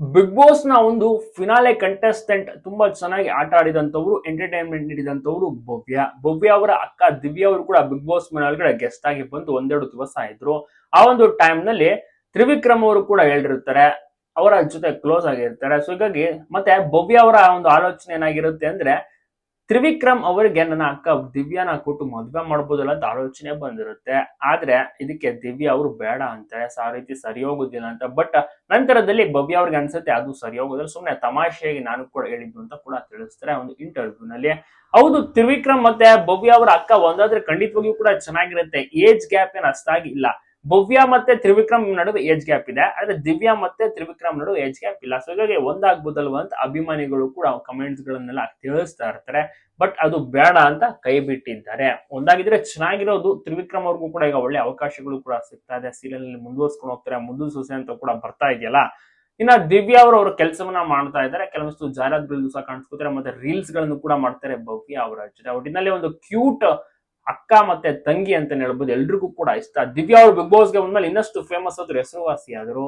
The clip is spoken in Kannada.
ಬಿಗ್ ಬಾಸ್ನ ಒಂದು ಫಿನಾಲೆ ಕಂಟೆಸ್ಟೆಂಟ್ ತುಂಬಾ ಚೆನ್ನಾಗಿ ಆಟ ಆಡಿದಂತವ್ರು ಎಂಟರ್ಟೈನ್ಮೆಂಟ್ ನೀಡಿದಂತವ್ರು ಭವ್ಯ. ಭವ್ಯ ಅವರ ಅಕ್ಕ ದಿವ್ಯ ಅವರು ಕೂಡ ಬಿಗ್ ಬಾಸ್ ಮನೆಯೊಳಗಡೆ ಗೆಸ್ಟ್ ಆಗಿ ಬಂದು ಒಂದೆರಡು ದಿವಸ ಇದ್ರು. ಆ ಒಂದು ಟೈಮ್ನಲ್ಲಿ ತ್ರಿವಿಕ್ರಮ್ ಅವರು ಕೂಡ ಹೇಳಿರ್ತಾರೆ ಅವರ ಜೊತೆ ಕ್ಲೋಸ್ ಆಗಿರ್ತಾರೆ. ಸೊ ಹೀಗಾಗಿ ಮತ್ತೆ ಭವ್ಯ ಅವರ ಒಂದು ಆಲೋಚನೆ ಏನಾಗಿರುತ್ತೆ ಅಂದ್ರೆ ತ್ರಿವಿಕ್ರಮ್ ಅವರಿಗೆ ನನ್ನ ಅಕ್ಕ ದಿವ್ಯಾನ ಕೊಟ್ಟು ಮದುವೆ ಮಾಡ್ಬೋದಲ್ಲ ಅಂತ ಆಲೋಚನೆ ಬಂದಿರುತ್ತೆ. ಆದ್ರೆ ಇದಕ್ಕೆ ದಿವ್ಯ ಅವರು ಬೇಡ ಅಂತಾರೆ ಸೊ ಆ ರೀತಿ ಸರಿ ಹೋಗುದಿಲ್ಲ ಅಂತ. ಬಟ್ ನಂತರದಲ್ಲಿ ಭವ್ಯ ಅವ್ರಿಗೆ ಅನ್ಸುತ್ತೆ ಅದು ಸರಿ ಹೋಗೋದಿಲ್ಲ ಸುಮ್ಮನೆ ತಮಾಷೆಯಾಗಿ ನಾನು ಕೂಡ ಹೇಳಿದ್ದು ಅಂತ ಕೂಡ ತಿಳಿಸ್ತಾರೆ ಒಂದು ಇಂಟರ್ವ್ಯೂ ನಲ್ಲಿ. ಹೌದು, ತ್ರಿವಿಕ್ರಮ್ ಮತ್ತೆ ಭವ್ಯ ಅವರ ಅಕ್ಕ ಒಂದಾದ್ರೆ ಖಂಡಿತವಾಗಿಯೂ ಕೂಡ ಚೆನ್ನಾಗಿರುತ್ತೆ. ಏಜ್ ಗ್ಯಾಪ್ ಏನು ಅಷ್ಟಾಗಿ ಇಲ್ಲ. ಭವ್ಯ ಮತ್ತೆ ತ್ರಿವಿಕ್ರಮ್ ನಡುವೆ ಏಜ್ ಗ್ಯಾಪ್ ಇದೆ. ಆದ್ರೆ ದಿವ್ಯಾ ಮತ್ತೆ ತ್ರಿವಿಕ್ರಮ್ ನಡುವೆ ಏಜ್ ಗ್ಯಾಪ್ ಇಲ್ಲ. ಸೊ ಹೀಗಾಗಿ ಒಂದಾಗ್ಬೋದಲ್ವಾ ಅಂತ ಅಭಿಮಾನಿಗಳು ಕೂಡ ಕಮೆಂಟ್ಸ್ ಗಳನ್ನೆಲ್ಲ ತಿಳಿಸ್ತಾ ಇರ್ತಾರೆ. ಬಟ್ ಅದು ಬೇಡ ಅಂತ ಕೈ ಬಿಟ್ಟಿದ್ದಾರೆ. ಒಂದಾಗಿದ್ರೆ ಚೆನ್ನಾಗಿರೋದು ತ್ರಿವಿಕ್ರಮ್ ಅವ್ರಿಗೂ ಕೂಡ ಈಗ ಒಳ್ಳೆ ಅವಕಾಶಗಳು ಕೂಡ ಸಿಗ್ತಾ ಇದೆ. ಸೀರಿಯಲ್ನಲ್ಲಿ ಮುಂದುವರ್ಸ್ಕೊಂಡು ಹೋಗ್ತಾರೆ. ಮುಂದು ಸೊಸೆ ಅಂತ ಕೂಡ ಬರ್ತಾ ಇದೆಯಲ್ಲ. ಇನ್ನ ದಿವ್ಯಾ ಅವರು ಅವ್ರ ಕೆಲಸವನ್ನ ಮಾಡ್ತಾ ಇದ್ದಾರೆ. ಕೆಲವಷ್ಟು ಜಾಹೀರಾತುಗಳು ಸಹ ಕಾಣಿಸ್ಕೋತಾರೆ. ಮತ್ತೆ ರೀಲ್ಸ್ಗಳನ್ನು ಕೂಡ ಮಾಡ್ತಾರೆ ಭವ್ಯ ಅವರ ಜೊತೆ. ಒಟ್ಟಿನಲ್ಲಿ ಒಂದು ಕ್ಯೂಟ್ ಅಕ್ಕ ಮತ್ತೆ ತಂಗಿ ಅಂತ ಹೇಳ್ಬೋದು. ಎಲ್ರಿಗೂ ಕೂಡ ಇಷ್ಟ. ದಿವ್ಯಾ ಅವರು ಬಿಗ್ ಬಾಸ್ಗೆ ಬಂದ್ಮೇಲೆ ಇನ್ನಷ್ಟು ಫೇಮಸ್ ಆದ್ರು ಹೆಸರುವಾಸಿ ಆದ್ರು